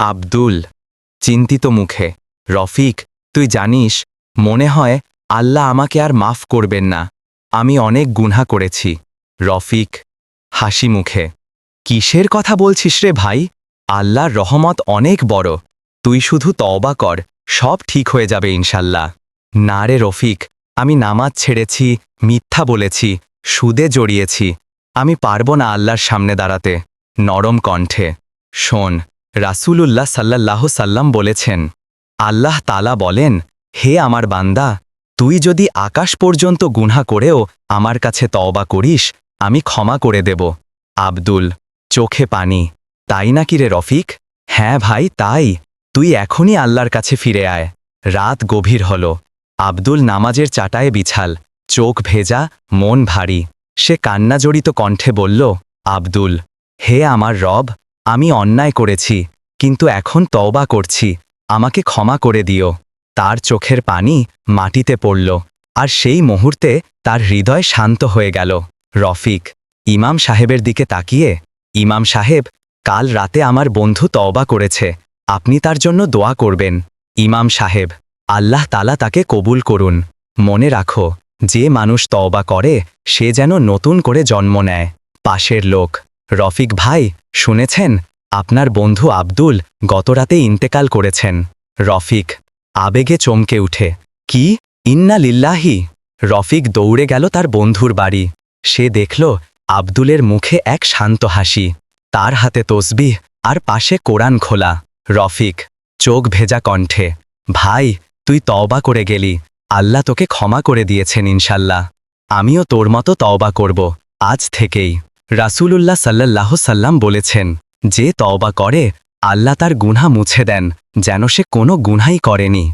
আব্দুল, চিন্তিত মুখে, রফিক, তুই জানিস, মনে হয় আল্লাহ আমাকে আর মাফ করবেন না। আমি অনেক গুনহা করেছি। রফিক, হাসি মুখে, কিসের কথা বলছিস রে ভাই? আল্লাহর রহমত অনেক বড়। তুই শুধু তওবা কর, সব ঠিক হয়ে যাবে ইনশাল্লাহ। না রে রফিক, আমি নামাজ ছেড়েছি, মিথ্যা বলেছি, সুদে জড়িয়েছি। আমি পারব না আল্লাহর সামনে দাঁড়াতে। নরম কণ্ঠে, শোন রাসূলুল্লাহ সাল্লাল্লাহু সাল্লাম বলেছেন, আল্লাহ তালা বলেন, হে আমার বান্দা, তুই যদি আকাশ পর্যন্ত গুনহা করেও আমার কাছে তওবা করিস, আমি ক্ষমা করে দেব। আব্দুল, চোখে পানি, তাই নাকি রে রফিক? হ্যাঁ ভাই, তাই। তুই এখনই আল্লাহর কাছে ফিরে আয়। রাত গভীর হল। আব্দুল নামাজের চাটায় বিছাল, চোখ ভেজা, মন ভারী। সে কান্নাজড়িত কণ্ঠে বলল, আব্দুল, হে আমার রব আমি অন্যায় করেছি, কিন্তু এখন তওবা করছি। আমাকে ক্ষমা করে দিও। তার চোখের পানি মাটিতে পড়ল, আর সেই মুহূর্তে তার হৃদয় শান্ত হয়ে গেল। রফিক, ইমাম সাহেবের দিকে তাকিয়ে, ইমাম সাহেব, কাল রাতে আমার বন্ধু তওবা করেছে, আপনি তার জন্য দোয়া করবেন। ইমাম সাহেব, আল্লাহ তালা তাকে কবুল করুন। মনে রাখো, যে মানুষ তওবা করে, সে যেন নতুন করে জন্ম নেয়। পাশের লোক রফিক ভাই, শুনেছেন? আপনার বন্ধু আব্দুল গতরাতে ইন্তেকাল করেছেন। রফিক, আবেগে চমকে উঠে। কি? ইন্না লিল্লাহি। রফিক দৌড়ে গেল তার বন্ধুর বাড়ি। সে দেখল আব্দুলের মুখে এক শান্ত হাসি। তার হাতে তসবিহ আর পাশে কোরআন খোলা। রফিক, চোখ ভেজা কণ্ঠে। ভাই, তুই তওবা করে গেলি। আল্লাহ তোকে ক্ষমা করে দিয়েছেন ইনশাল্লাহ। আমিও তোর মতো তওবা করব। আজ থেকেই। রাসূলুল্লাহ সাল্লাহ সাল্লাম বলেছেন, যে তওবা করে, আল্লাহ তার গুনহা মুছে দেন, যেন সে কোনো গুনহাই করেনি।